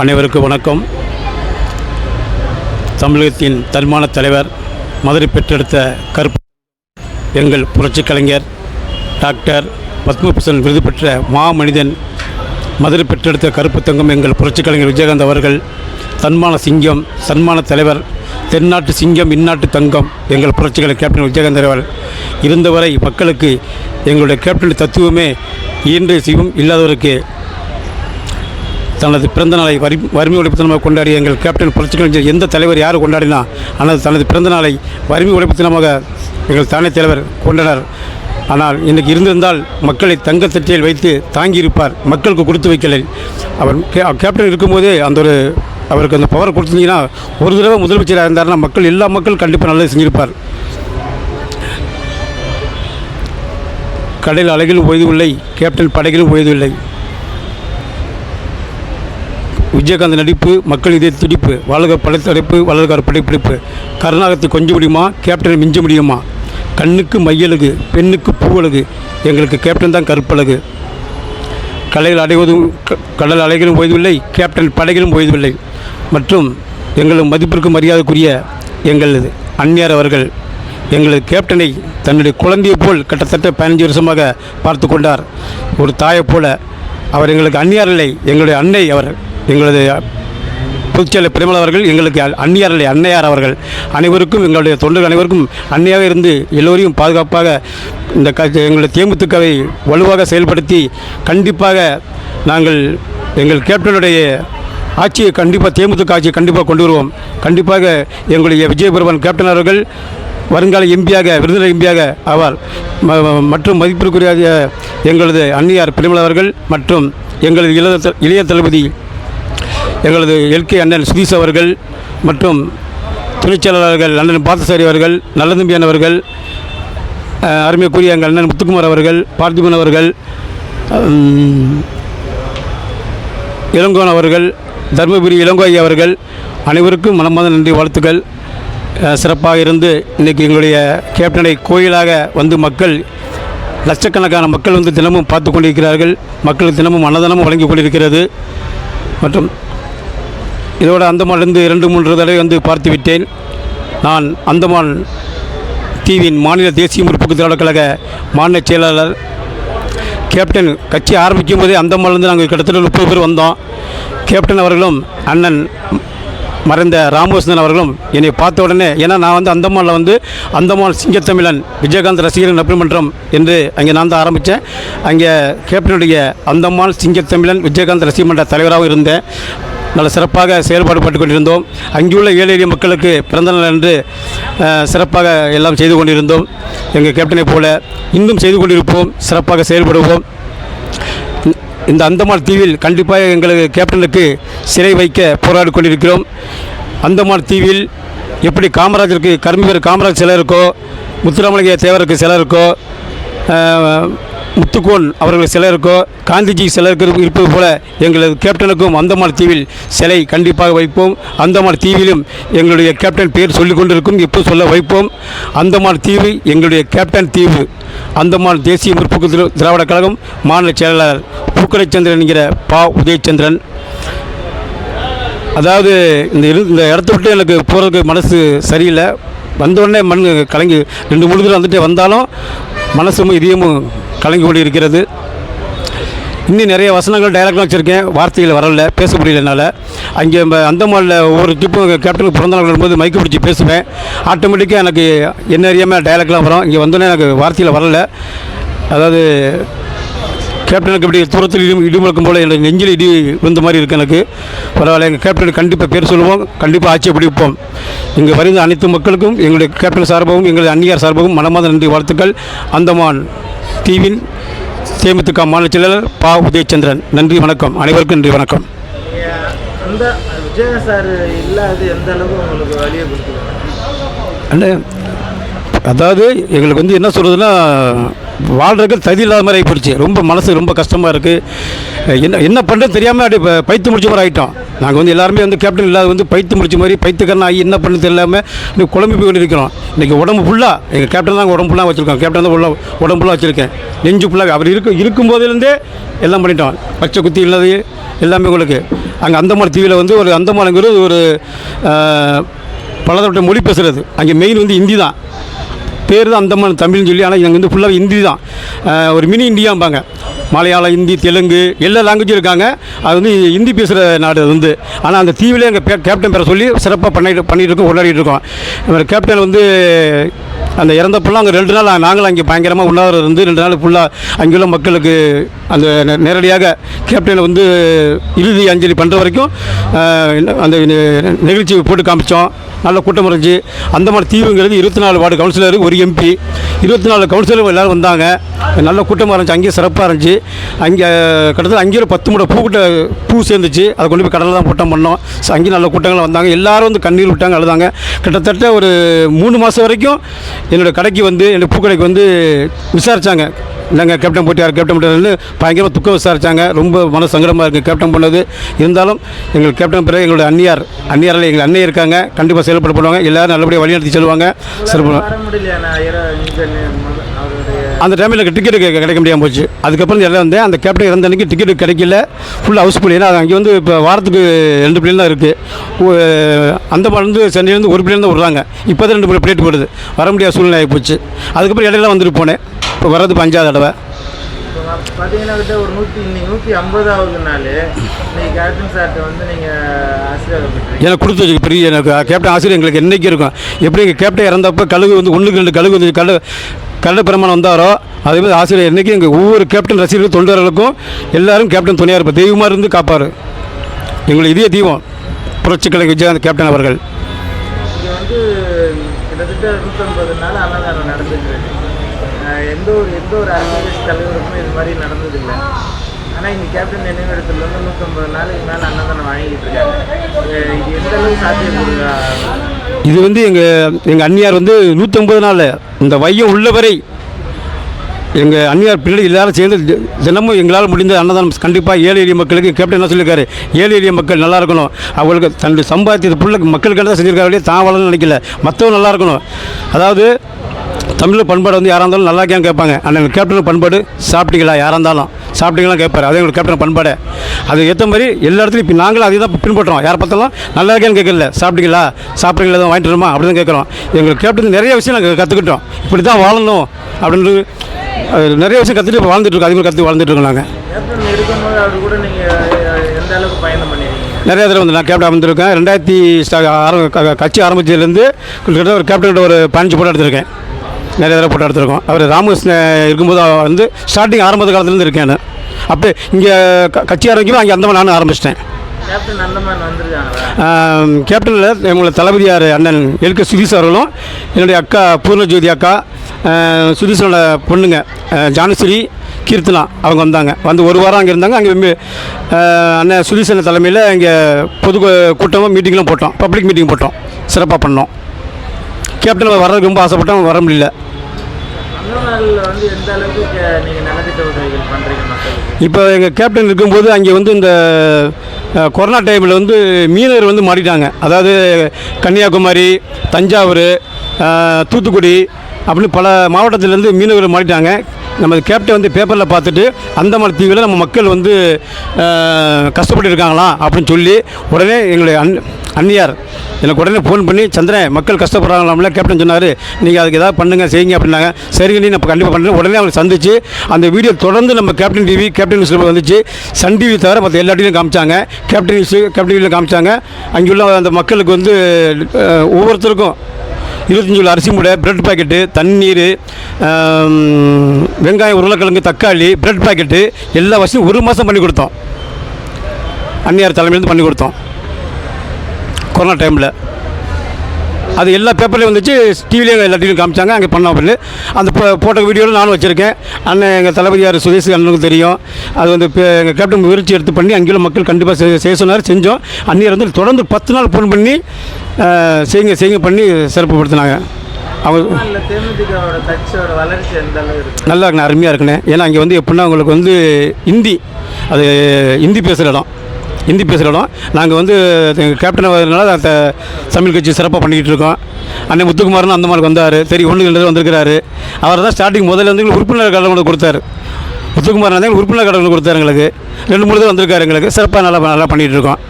அனைவருக்கும் வணக்கம். தமிழகத்தின் தன்மான தலைவர் மதுரை பெற்றெடுத்த கருப்பு எங்கள் புரட்சி கலைஞர் டாக்டர் பத்மபூஷன் விருது பெற்ற மாமனிதன் மதுரை பெற்றெடுத்த கருப்பு தங்கம் எங்கள் புரட்சி கலைஞர் விஜயகாந்த் அவர்கள் தன்மான சிங்கம் சன்மான தலைவர் தென்னாட்டு சிங்கம் இந்நாட்டு தங்கம் எங்கள் புரட்சிகளை கேப்டன் விஜயகாந்த் அவர்கள். இருந்தவரை மக்களுக்கு எங்களுடைய கேப்டன் தத்துவமே இன்று சிவம் இல்லாதவருக்கு தனது பிறந்த நாளை வரி வறுமை ஒழிப்பு தினமாக கொண்டாடிய எங்கள் கேப்டன் புரட்சி கலைஞர் எந்த தலைவர் யார் கொண்டாடினா ஆனால் தனது பிறந்தநாளை வறுமை ஒழிப்பு தினமாக எங்கள் தானே தலைவர் கொண்டனர் ஆனால் இன்றைக்கு இருந்திருந்தால் மக்களை தங்கத்தட்டியில் வைத்து தாங்கியிருப்பார். மக்களுக்கு கொடுத்து வைக்கலை. அவர் கேப்டன் இருக்கும்போதே அந்த ஒரு அவருக்கு அந்த பவர் கொடுத்துருந்தீங்கன்னா ஒரு தடவை முதலமைச்சராக இருந்தார்னா மக்கள் எல்லா மக்கள் கண்டிப்பாக நல்லது செஞ்சிருப்பார். கடையில் அழகிலும் ஓய்வதில்லை கேப்டன் படகிலும் ஓய்வதில்லை விஜயகாந்த் நடிப்பு மக்கள் இதே துடிப்பு வாழ்க படைத்தடைப்பு வளர்கார் படைப்பிடிப்பு கருணாகத்தை கொஞ்ச முடியுமா? கேப்டனை மிஞ்ச முடியுமா? கண்ணுக்கு மையழகு பெண்ணுக்கு பூவழகு எங்களுக்கு கேப்டன் தான் கருப்பழகு கலையில் அடைவதும் க- கடல் அலைகளும் ஓய்வில்லை கேப்டன் படைகளும் ஓய்வதில்லை. மற்றும் எங்களது மதிப்பிற்கு மரியாதைக்குரிய எங்களது அந்நியார் அவர்கள் எங்களது கேப்டனை தன்னுடைய குழந்தையை போல் கிட்டத்தட்ட பதினஞ்சு வருஷமாக பார்த்து கொண்டார். ஒரு தாயைப் போல அவர் எங்களுக்கு அந்நியார் இல்லை எங்களுடைய அன்னை அவர். எங்களது புதுச்சேரி பிரேமல் அவர்கள் எங்களுக்கு அ- அந்நியார் இல்லை அன்னையார் அவர்கள் அனைவருக்கும் எங்களுடைய தொண்டர்கள் அனைவருக்கும் அன்னையாக இருந்து எல்லோரையும் பாதுகாப்பாக இந்த க எங்களுடைய தேமுதிகவை வலுவாக செயல்படுத்தி கண்டிப்பாக நாங்கள் எங்கள் கேப்டனுடைய ஆட்சியை கண்டிப்பாக தேமுதிக ஆட்சியை கண்டிப்பாக கொண்டு வருவோம். கண்டிப்பாக எங்களுடைய விஜயபுரவன் கேப்டன் அவர்கள் வருங்கால எம்பியாக விருதுநகர் எம்பியாக ஆவார். மற்றும் மதிப்பிற்குரிய எங்களது அன்னியார் பிரேமல் அவர்கள் மற்றும் எங்களது இளைய இளைய தளபதி எங்களது எல்கே அண்ணன் சுதீஷ் அவர்கள் மற்றும் துணைச்செயலாளர்கள் அண்ணன் பார்த்தசாரி அவர்கள் நல்லதம்பியன் அவர்கள் அருமைக்குரிய எங்கள் அண்ணன் முத்துக்குமார் அவர்கள் பார்த்திபன் அவர்கள் இளங்கோன் அவர்கள் தர்மபுரி இளங்கோய் அவர்கள் அனைவருக்கும் மனமாத நன்றி வாழ்த்துக்கள். சிறப்பாக இருந்து இன்றைக்கி எங்களுடைய கேப்டனை கோயிலாக வந்து மக்கள் லட்சக்கணக்கான மக்கள் வந்து தினமும் பார்த்து கொண்டிருக்கிறார்கள். மக்களுக்கு தினமும் அன்னதானமும் வழங்கி கொண்டிருக்கிறது. மற்றும் இதோட அந்தமான்லேருந்து இரண்டு மூன்று தடவை வந்து பார்த்து விட்டேன். நான் அந்தமான் தீவின் மாநில தேசிய முற்போக்கு திராவிட கழக மாநில செயலாளர் கேப்டன் கட்சி ஆரம்பிக்கும் போதே அந்தமான்லேருந்து நாங்கள் கிட்டத்தட்ட முப்பது பேர் வந்தோம். கேப்டன் அவர்களும் அண்ணன் மறைந்த ராமகிருஷ்ணன் அவர்களும் என்னை பார்த்த உடனே ஏன்னா நான் வந்து அந்தமானில் வந்து அந்தமான் சிங்கத்தமிழன் விஜயகாந்த் ரசிகர் நட்புமன்றம் என்று அங்கே நான் தான் ஆரம்பித்தேன். அங்கே கேப்டனுடைய அந்தமான் சிங்கத்தமிழன் விஜயகாந்த் ரசிகர் மன்ற தலைவராகவும் இருந்தேன். நல்ல சிறப்பாக செயல்பாடு பட்டு கொண்டிருந்தோம். அங்குள்ள ஏழை எளிய மக்களுக்கு பிறந்தநாள் என்று சிறப்பாக எல்லாம் செய்து கொண்டிருந்தோம். எங்கள் கேப்டனை போல இன்னும் செய்து கொண்டிருப்போம் சிறப்பாக செயல்படுவோம். இந்த அந்தமான் தீவில் கண்டிப்பாக எங்களது கேப்டனுக்கு சிறை வைக்க போராடி கொண்டிருக்கிறோம். அந்தமான் தீவில் எப்படி காமராஜருக்கு கருமிவர் காமராஜ் சிலை இருக்கோ முத்துராமலிங்க தேவருக்கு சிலை இருக்கோ முத்துக்கோன் அவர்கள் சிலை இருக்கோ காந்திஜி சிலருக்கு இருக்கிற- இருப்பது போல எங்களது கேப்டனுக்கும் அந்தமான் தீவில் சிலை கண்டிப்பாக வைப்போம். அந்தமான் தீவிலும் எங்களுடைய கேப்டன் பேர் சொல்லிக் கொண்டிருக்கும் இப்போ சொல்ல வைப்போம். அந்தமான் தீவு எங்களுடைய கேப்டன் தீவு. அந்தமான் தேசிய முற்போக்கு திரா- திராவிட கழகம் மாநில செயலாளர் பூக்கடைச்சந்திரன் என்கிற பா. உதயச்சந்திரன். அதாவது இந்த இரு இந்த இடத்த விட்டு எனக்கு போகிறதுக்கு மனசு சரியில்லை. வந்த உடனே மண் கலங்கி ரெண்டு மூணு தூரம் வந்துட்டு வந்தாலும் மனசும் இதயமும் கலங்கி கொண்டு இருக்கிறது. இன்னும் நிறைய வசனங்கள் டைலாக்லாம் வச்சுருக்கேன். வார்த்தைகள் வரல பேச முடியலனால அங்கே ம- அந்தமானில் ஒவ்வொரு டிப்பும் கேப்டனுக்கு பிறந்த நாள் வரும்போது மைக்கு பிடிச்சி பேசுவேன். ஆட்டோமேட்டிக்காக எனக்கு என்ன அறியாமல் டைலாக்லாம் வரும். இங்கே வந்தோடனே எனக்கு வார்த்தையில் வரல. அதாவது கேப்டனுக்கு இப்படி தூரத்தில் இடி இடிமுழக்கம் போல் எனக்கு நெஞ்சில் இடி விழுந்த மாதிரி இருக்குது எனக்கு. பரவாயில்ல எங்கள் கேப்டனுக்கு கண்டிப்பாக பேர் சொல்லுவோம். கண்டிப்பாக ஆட்சியை பிடிப்போம் இங்கே வருகிற அனைத்து மக்களுக்கும் எங்களுடைய கேப்டன் சார்பாகவும் எங்களுடைய அந்நியார் சார்பாகவும் மனமாத நன்றி வாழ்த்துக்கள். அந்தமான். தீவின் தேமுதிக மாநில செயலாளர் பா உதயச்சந்திரன். நன்றி வணக்கம். அனைவருக்கும் நன்றி வணக்கம். நீங்க அந்த விஜய சார் இல்லாது எந்த அளவுக்கு உங்களுக்கு வழியை கொடுத்துருக்காங்க அண்ணே அதாவது எங்களுக்கு வந்து என்ன சொல்கிறதுனா வாழ்றதுக்கு தகுதி இல்லாத மாதிரி ஆகிப்போச்சு ரொம்ப மனசு ரொம்ப கஷ்டமாக இருக்குது என்ன என்ன பண்ணுறது தெரியாமல் அப்படியே பைத்து முடிச்ச மாதிரி ஆகிட்டோம் நாங்கள் வந்து எல்லாருமே வந்து கேப்டன் இல்லாத வந்து பைத்து முடிச்ச மாதிரி பைத்துக்கரணம் ஆகி என்ன பண்ணுறது தெரியாமல் இன்னும் குழம்பு போய் இருக்கிறோம் இன்றைக்கி உடம்பு ஃபுல்லாக எங்கள் கேப்டன் தான் உடம்பு ஃபுல்லாக வச்சுருக்கோம் கேப்டன் தான் ஃபுல்லாக உடம்பு ஃபுல்லாக வச்சுருக்கேன். நெஞ்சு ஃபுல்லாக அவர் இருக்கும் இருக்கும் போதிலேருந்தே எல்லாம் பண்ணிட்டோம். பச்சை குத்தி இல்லாத எல்லாமே உங்களுக்கு. அங்கே அந்தமான் தீவில் வந்து ஒரு அந்தமானங்கிறது ஒரு பலதரப்பட்ட மொழி பேசுகிறது அங்கே மெயின் வந்து ஹிந்தி தான். பேர் தான் அந்தமான் தமிழ்னு சொல்லி ஆனால் இங்கே வந்து ஃபுல்லாக ஹிந்தி தான். ஒரு மினி இந்தியாம்பாங்க. மலையாளம் ஹிந்தி தெலுங்கு எல்லா லாங்குவேஜும் இருக்காங்க. அது வந்து ஹிந்தி பேசுகிற நாடு அது வந்து. ஆனால் அந்த தீவிலே எங்கள் கேப்டன் பேரை சொல்லி சிறப்பாக பண்ணிட்டு பண்ணிகிட்டு இருக்கோம் கொண்டாடிட்டு இருக்கோம் கேப்டன் வந்து அந்த இறந்தப்பெல்லாம் அங்கே ரெண்டு நாள் நாங்களும் அங்கே பயங்கரமாக உண்ணாவிரதம் இருந்து ரெண்டு நாள் ஃபுல்லாக அங்குள்ள மக்களுக்கு அந்த நே- நேரடியாக கேப்டனை வந்து இறுதி அஞ்சலி பண்ணுற வரைக்கும் அந்த நிகழ்ச்சி போட்டு காமிச்சோம். நல்ல கூட்டம் இருந்துச்சு. அந்த மாதிரி தீவுங்கிறது இருபத்தி நாலு வார்டு கவுன்சிலர் ஒரு எம்பி இருபத்தி நாலு கவுன்சிலர் எல்லோரும் வந்தாங்க. நல்ல கூட்டமாக இருந்துச்சு. அங்கேயும் சிறப்பாக இருந்துச்சு. அங்கே கிட்டத்தட்ட அங்கேயும் பத்து மூட பூக்கிட்ட பூ சேர்ந்துச்சு. அதை கொண்டு போய் கடலில் தான் கூட்டம் பண்ணோம். ஸோ அங்கேயும் நல்ல கூட்டங்கள் வந்தாங்க. எல்லாரும் வந்து கண்ணீர் விட்டாங்க அழுதாங்க. கிட்டத்தட்ட ஒரு மூணு மாதம் வரைக்கும் என்னோடய கடைக்கு வந்து என்னோடய பூக்கடைக்கு வந்து விசாரித்தாங்க இல்லைங்க கேப்டன் போட்டியார் கேப்டன் போட்டியார்னு பயங்கரமாக துக்கம் விசாரித்தாங்க ரொம்ப மன சங்கடமாக இருக்குது கேப்டன் பண்ணது. இருந்தாலும் எங்கள் கேப்டன் பிறகு எங்களுடைய அந்நியார் அந்நியாரில் எங்கள் அண்ணன் இருக்காங்க. கண்டிப்பாக செயல்பட பண்ணுவாங்க எல்லோரும் நல்லபடியாக வழிநடத்தி செல்வாங்க. சிறப்பு வர முடியலையா நான் இற- இங்க நி- முத- அவருடைய அந்த டைமில் எனக்கு டிக்கெட் கிடைக்க முடியாமல் போச்சு. அதுக்கப்புறம் எல்லாம் வந்து அந்த கேப்டன் இறந்த அன்றைக்கி டிக்கெட் கிடைக்கல. ஃபுல் ஹவுஸ்ஃபுல் ஏன்னா அங்கே வந்து இப்போ வாரத்துக்கு ரெண்டு பிளேன் தான் இருக்குது அந்த வந்து சென்னையிலேருந்து ஒரு பிளேன் தான் விட்றாங்க. இப்போ தான் ரெண்டு பிளேட் போடுது. வர முடியாத சூழ்நிலை ஆகி போச்சு. அதுக்கப்புறம் இடையில வந்துட்டு போனேன். இப்போ வர்றது அஞ்சாவது தடவை. இப்போ பார்த்தீங்கன்னா கிட்ட ஒரு நூற்றி இன்னைக்கு நூற்றி ஐம்பதாவது நாள் இன்னைக்கு கேப்டன் சார்கிட்ட வந்து நீங்கள் ஆசீர்வாதம் பெற்றீங்க எனக்கு கொடுத்து வச்சு பெரிய எனக்கு கேப்டன் ஆசிரியர் எங்களுக்கு என்றைக்கு இருக்கும்? எப்படி கேப்டன் இறந்தப்போ கழுகு வந்து ஒன்றுக்கு ரெண்டு கழுகு வந்து கழு கள்ள பிரமாணம் வந்தாரோ அதே மாதிரி ஆசிரியர் என்றைக்கு எங்கள் ஒவ்வொரு கேப்டன் ரசிகர்கள் தொண்டர்களுக்கும் எல்லாரும் கேப்டன் துணையாக இருப்பார். தெய்வமாக இருந்து காப்பார். எங்களுக்கு இதே தீபம் புரட்சி கலைஞர் விஜயகாந்த் கேப்டன் அவர்கள். எந்த ஒரு எந்த ஒரு அரசியல் தலைவருக்கும் இது மாதிரி நடந்ததில்லை. ஆனால் இங்கே கேப்டன் நினைவிடத்துல வந்து நூற்றம்பது நாளுக்கு மேலே அன்னதானம் வழங்கிட்டு இருக்காங்க. இது இது எந்த அளவுக்கு சாத்தியப்படுதா இது வந்து எங்கள் எங்கள் அன்னியார் வந்து நூற்றம்பது நாள் இந்த வையம் உள்ளவரை எங்கள் அன்னியார் பிள்ளை எல்லாரும் சேர்ந்து தினமும் எங்களால் முடிந்த அன்னதானம் கண்டிப்பாக ஏழை எளிய மக்களுக்கு கேப்டன் என்ன சொல்லியிருக்காரு ஏழை எளிய மக்கள் நல்லா இருக்கணும். அவங்களுக்கு தன்னுடைய சம்பாதித்த பிள்ளை மக்களுக்கு தான் செஞ்சிருக்காரு தான் வளரணும்னு நினைக்கல. மற்றவங்க நல்லா இருக்கணும். அதாவது தமிழ் பண்பாடு வந்து யாராக இருந்தாலும் நல்லா இருக்கியான்னு கேட்பாங்க. அண்ணன் கேப்டன் பண்பாடு சாப்பிட்டீங்களா? யாராக இருந்தாலும். சாப்பிட்டீங்களா கேட்பாரு. அதே எங்களுக்கு கேப்டன் பண்பாடு. அது ஏற்ற மாதிரி எல்லா இடத்துலையும் இப்போ நாங்களும் அதே தான் பின்பற்றுறோம் யாரை பார்த்தாலும் நல்லா இருக்கேன்னு கேட்கல சாப்பிட்டீங்களா? சாப்பிட்டீங்களா எதுவும் வாங்கிட்டு வருமா? அப்படி தான் கேட்குறோம். எங்களுக்கு கேப்டன் நிறைய விஷயம் நாங்கள் கற்றுக்கிட்டோம் இப்படி தான் வாழணும் அப்படின்னு அது நிறைய விஷயம் கற்றுட்டு இப்போ வாழ்ந்துட்டு இருக்கோம். அதே மாதிரி கற்று வாழ்ந்துட்டு இருக்கோம் நாங்கள் நிறைய தடவை வந்து நான் கேப்டன் வந்திருக்கேன் ரெண்டாயிரத்தி ஆரம் கட்சி ஆரம்பிச்சதுலேருந்து கிட்டத்தட்ட ஒரு கேப்டன் ஒரு பதினஞ்சு போட்டோ எடுத்திருக்கேன். நிறைய தடவை போட்டோ எடுத்திருக்கோம். அவர் ராமகிருஷ்ணன் இருக்கும்போது வந்து ஸ்டார்டிங் ஆரம்ப காலத்துலேருந்து இருக்கேன் நான். அப்போ இங்கே கட்சி ஆரம்பிக்கும் அங்கே அந்த நானும் ஆரம்பிச்சிட்டேன். கேப்டனில் எங்களை தளபதியார் அண்ணன் எல்க சுதீஷ் அவர்களும் என்னுடைய அக்கா பூர்ணஜோதி அக்கா அஹ், சுதீஷோட பொண்ணுங்க ஜானஸ்ரீ கீர்த்தனா அவங்க வந்தாங்க. வந்து ஒரு வாரம் அங்கே இருந்தாங்க. அங்கே அண்ணன் சுதீஷ் அண்ணன் தலைமையில் இங்கே பொது கூட்டமும் மீட்டிங்லாம் போட்டோம். பப்ளிக் மீட்டிங் போட்டோம். சிறப்பாக பண்ணோம். கேப்டன் வர்றதுக்கு ரொம்ப ஆசைப்பட்டோம் வர முடியல. இப்போ எங்கள் கேப்டன் இருக்கும்போது அங்கே வந்து இந்த கொரோனா டைமில் வந்து மீனவர் வந்து மாறிட்டாங்க அதாவது கன்னியாகுமரி தஞ்சாவூர் தூத்துக்குடி அப்படின்னு பல மாவட்டத்திலேருந்து மீனவர் மாறிட்டாங்க நம்ம கேப்டன் வந்து பேப்பரில் பார்த்துட்டு அந்தமான் தீவில் நம்ம மக்கள் வந்து கஷ்டப்பட்டு இருக்காங்களாம் அப்படின்னு சொல்லி உடனே எங்களுடைய அன் அன்னியார் எனக்கு உடனே ஃபோன் பண்ணி சந்திரன் மக்கள் கஷ்டப்படுறாங்களாம்ல? கேப்டன் சொன்னார். நீங்கள் அதுக்கு ஏதாவது பண்ணுங்கள் செய்யுங்க அப்படின்னாங்க. சரிங்க நீ நம்ம கண்டிப்பாக பண்ணுறேன் உடனே அவங்க சந்திச்சு அந்த வீடியோ தொடர்ந்து நம்ம கேப்டன் டிவி கேப்டன் நியூஸ் வந்துச்சு. சன் டிவி தவிர மற்ற எல்லா டிவிலையும் காமிச்சாங்க. கேப்டன் நியூஸ் கேப்டன் டிவியில் காமிச்சாங்க. அங்கே உள்ள அந்த மக்களுக்கு வந்து ஒவ்வொருத்தருக்கும் இருபத்தஞ்சு கிலோ அரிசி மூடை பிரெட் பாக்கெட்டு தண்ணீர் வெங்காயம் உருளைக்கிழங்கு தக்காளி பிரெட் பாக்கெட்டு எல்லா வசதியும் ஒரு மாதம் பண்ணி கொடுத்தோம். அன்னியார் தலைமையிலேருந்து பண்ணி கொடுத்தோம். கொரோனா டைமில். அது எல்லா பேப்பர்லேயும் வந்துச்சு டிவிலையும் எல்லா டிவிலையும் காமிச்சாங்க அங்கே பண்ணோம் அப்படின்னு. அந்த போட்ட வீடியோவில் நானும் வச்சுருக்கேன். அண்ணன் எங்கள் தளபதியார் சுதேஷ் அண்ணனுக்கு தெரியும். அது வந்து எங்கள் கேப்டன் முயற்சி எடுத்து பண்ணி அங்கேயுள்ள மக்கள் கண்டிப்பாக செய்ய சொன்னார் செஞ்சோம். அந்நியர் வந்து தொடர்ந்து பத்து நாள் ஃபோன் பண்ணி செய்யுங்க செய்யுங்க பண்ணி சிறப்புப்படுத்தினாங்க அவங்க நல்லா இருக்குண்ணே அருமையாக இருக்குண்ணே. ஏன்னா அங்கே வந்து எப்படின்னா உங்களுக்கு வந்து ஹிந்தி அது ஹிந்தி பேசுகிற இடம். ஹிந்தி பேசுகிற இடம் நாங்கள் வந்து எங்கள் கேப்டன் வரதுனால அந்த தமிழ் கட்சி சிறப்பாக பண்ணிக்கிட்டு இருக்கோம். அண்ணன் முத்துக்குமாரன் அந்த மாதிரி வந்தார். சரி ஒன்று வந்திருக்கிறாரு. அவர் தான் ஸ்டார்டிங் முதல்ல வந்து உறுப்பினர் கடை கொண்டு கொடுத்தாரு. முத்துக்குமாரன் வந்து உறுப்பினர் கடை கொண்டு கொடுத்தாரு எங்களுக்கு. ரெண்டு மூணு தடவை வந்திருக்காரு எங்களுக்கு. சிறப்பாக நல்லா நல்லா பண்ணிகிட்டு இருக்கோம்.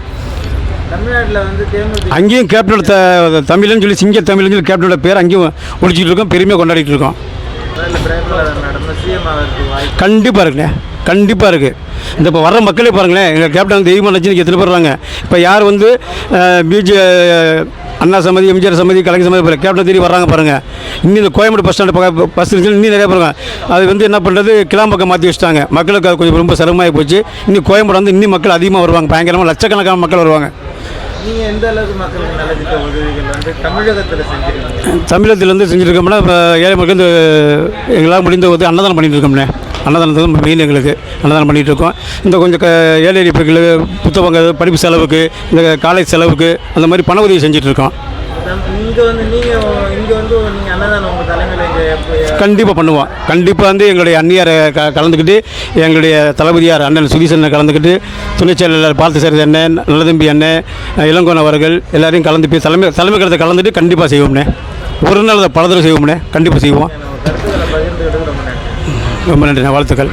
அங்கேயும் கேப்டனோட த தமிழ்னு சொல்லி சிங்க தமிழ்னு சொல்லி கேப்டனோட பேர் அங்கேயும் ஒழிச்சிட்டு இருக்கோம். பெருமையாக கொண்டாடிட்டு இருக்கோம். கண்டிப்பாக இருக்குண்ணே. கண்டிப்பாக இருக்குது இந்த இப்போ வர்ற மக்களே பாருங்களேன் எங்கள் கேப்டன் தெய்வம் நினச்சி எத்தனை பேர் இப்போ யார் வந்து பிஜே அண்ணா சமதி எம்ஜிஆர் சமதி கலைஞர் சமதி போல கேப்டன் தேடி வர்றாங்க பாருங்கள் இன்னும் இந்த கோயம்புத்தூர் பஸ் ஸ்டாண்டு பக்கம் பஸ் இருந்துச்சு இன்னும் நிறைய பாருங்க அது வந்து என்ன பண்ணுறது கிளாம்பக்கம் மாற்றி வச்சுட்டாங்க. மக்களுக்கு அது கொஞ்சம் ரொம்ப சிரமமாகி போச்சு. இன்னும் கோயம்புத்தூர் வந்து இன்னும் மக்கள் அதிகமாக வருவாங்க. பயங்கரமாக லட்சக்கணக்கான மக்கள் வருவாங்க. நீங்கள் எந்த அளவுக்கு மக்களுக்கு நலத்திட்ட உதவிகள் வந்து தமிழகத்தில் செஞ்சுருக்கீங்க? தமிழகத்திலேருந்து செஞ்சுருக்கோம்னா இப்போ ஏழை மக்கள் இந்த எங்களால் முடிந்த வந்து அன்னதானம் பண்ணிட்டு இருக்கோம்ண்ணே அன்னதானத்தை தான் மெயின் எங்களுக்கு. அன்னதானம் பண்ணிகிட்டு இருக்கோம் இந்த கொஞ்சம் க ஏழை எளிய மக்களுக்கு புத்தகங்க படிப்பு செலவுக்கு இந்த காலேஜ் செலவுக்கு அந்த மாதிரி பண உதவி செஞ்சுட்டு இருக்கோம் இங்கே வந்து நீங்கள் இங்கே வந்து நீங்கள் அன்னதானம் உங்கள் தலைமையில் இங்கே எப்போ கண்டிப்பாக பண்ணுவோம். கண்டிப்பாக வந்து எங்களுடைய அந்நியாரை க கலந்துக்கிட்டு எங்களுடைய தளபதியார் அண்ணன் சுதீசன் கலந்துக்கிட்டு துணைச் செயலாளர் பார்த்தசாரதி அண்ணன் நல்லதம்பி அண்ணன் இளங்கோன் அவர்கள் எல்லாரையும் கலந்து போய் தலைமை தலைமை கருத்தை கலந்துட்டு கண்டிப்பாக செய்வோம்ண்ணே. ஒரு நாள் பல தடவை செய்வோம்ண்ணே. கண்டிப்பாக செய்வோம். ரொம்ப நன்றி. வாழ்த்துக்கள்.